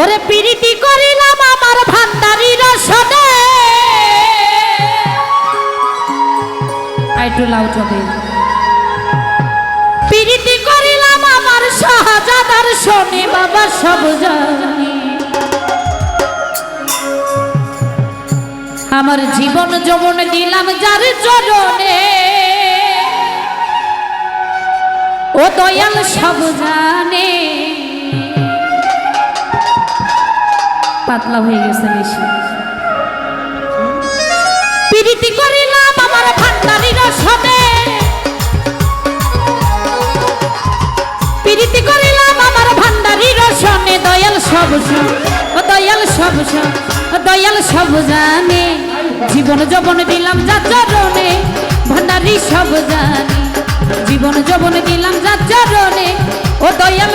ওরে পিরিতি করিলাম আমার ভান্ডারি রসনে একটু লাউড হবে। পিরিতি করিলাম আমার শাহজাদার শোনে বাবা সব জানি। আমার জীবন যমন দিলাম যার চরণে। ও দয়াল সব জানে। পাতলা হয়ে গেছে বেশি। পিরিতি করিলাম আমার ভান্ডারির সবে। পিরিতি করিলাম আমার ভান্ডারির সনে দয়াল সব ও দয়াল সব দয়াল সব জানে জীবন যবন দিলাম যা চরণে, ভান্ডারি সব জানে জীবন যবন দিলাম যা চরণে, ও দয়াল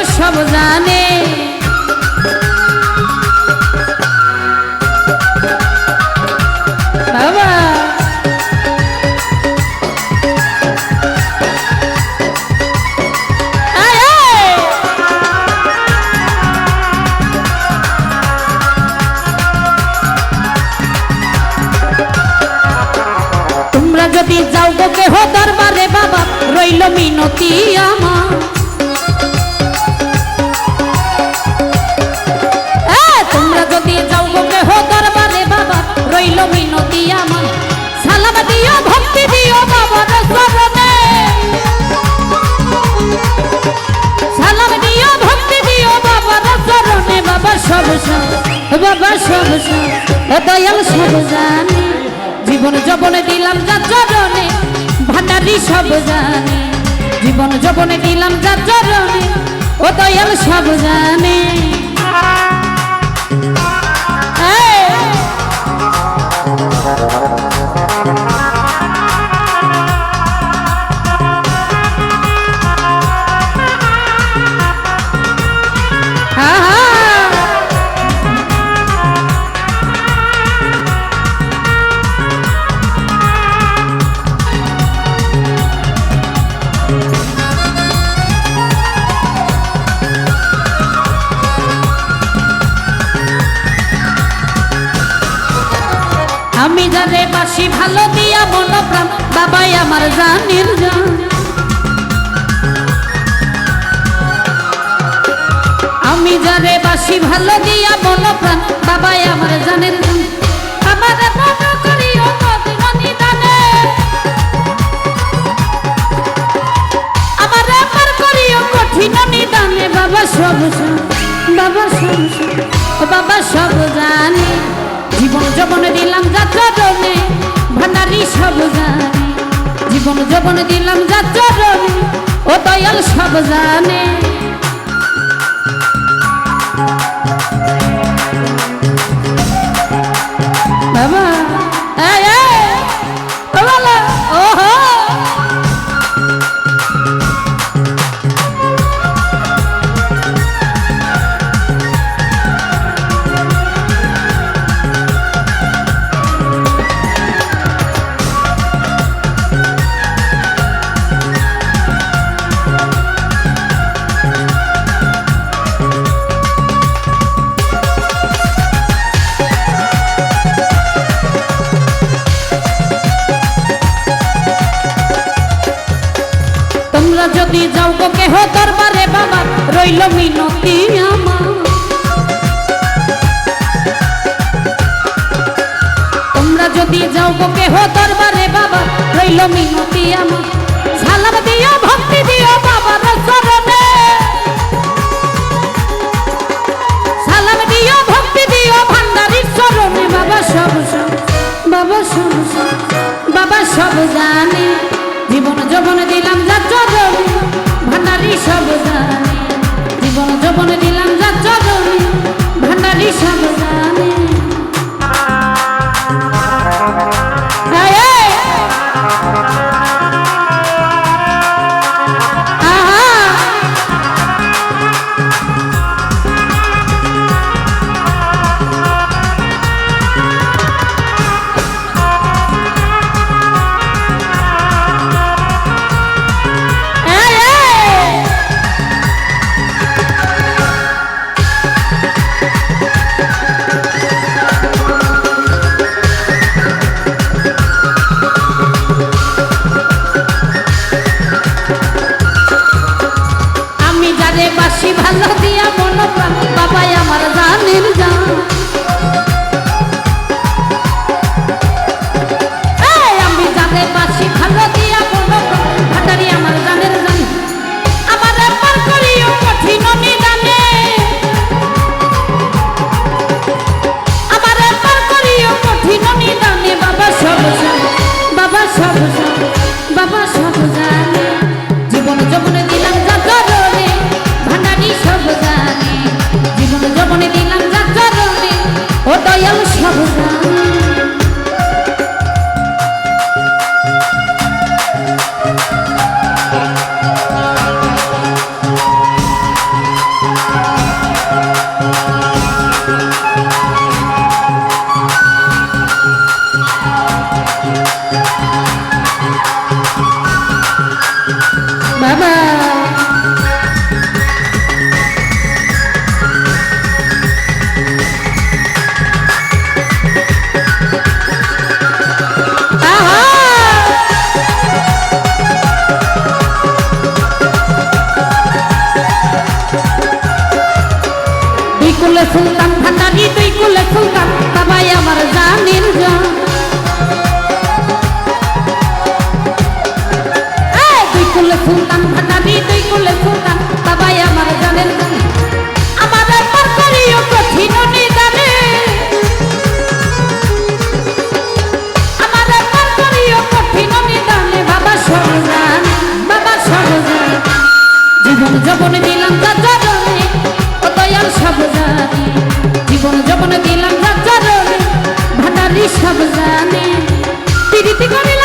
মিনতি আমার। তোমরা যদি যাও কেহ দরবারে, বাবা, রইল মিনতি আমার। সালাম ভক্তি দিও বাবার ভক্তি দিও বাবার চরণে, বাবা, সব বাবা, সব দয়াল সব জানে জীবন যবনে দিলাম যা চরণে, ভান্ডারি সব জানে জীবন যবনে দিলাম যার চরণে ও দয়াল সব জানে আমি যারে বাসি ভালো দিয়া মন প্রাণ। বাবাই আমার জানির জান। আমি যারে বাসি ভালো দিয়া মন প্রাণ, বাবাই আমার জানের জান। আমার করিও কঠিন নিদানে বাবা সব বাবা সব বাবা সব জানে। জীবন যবন দিলাম যাত্রারণে ভান্ডারি সব জানে। জীবন যবন দিলাম যাত্রারণে ও দয়াল সব জানে। তোমরা যদি যাও গো কেহ দরবারে, বাবা, রইল মিনতি আমার। তোমরা যদি যাও গো কেহ দরবারে, বাবা, রইল মিনতি আমার। সালাম দিও, ভক্তি দিও বাবার চরণে। সালাম দিও, ভক্তি দিও, ভান্ডারির চরণে, বাবা, সব বাবা সব বাবা, সব জানে। জীবন যবন দিলাম সব জানে জীবন যবন দিলাম যা চরণে ভান্ডারি সব যাবো না কুল সুলতান ভান্ডারি দুই কুল সুলতান সবাই আমার জানির জান। দুই কুল সুলতান ভান্ডারি দুই কুল সুলতান সবাই আমার জানের জান। সব জানে যখন দিলাম ভাটারি সব জানে করে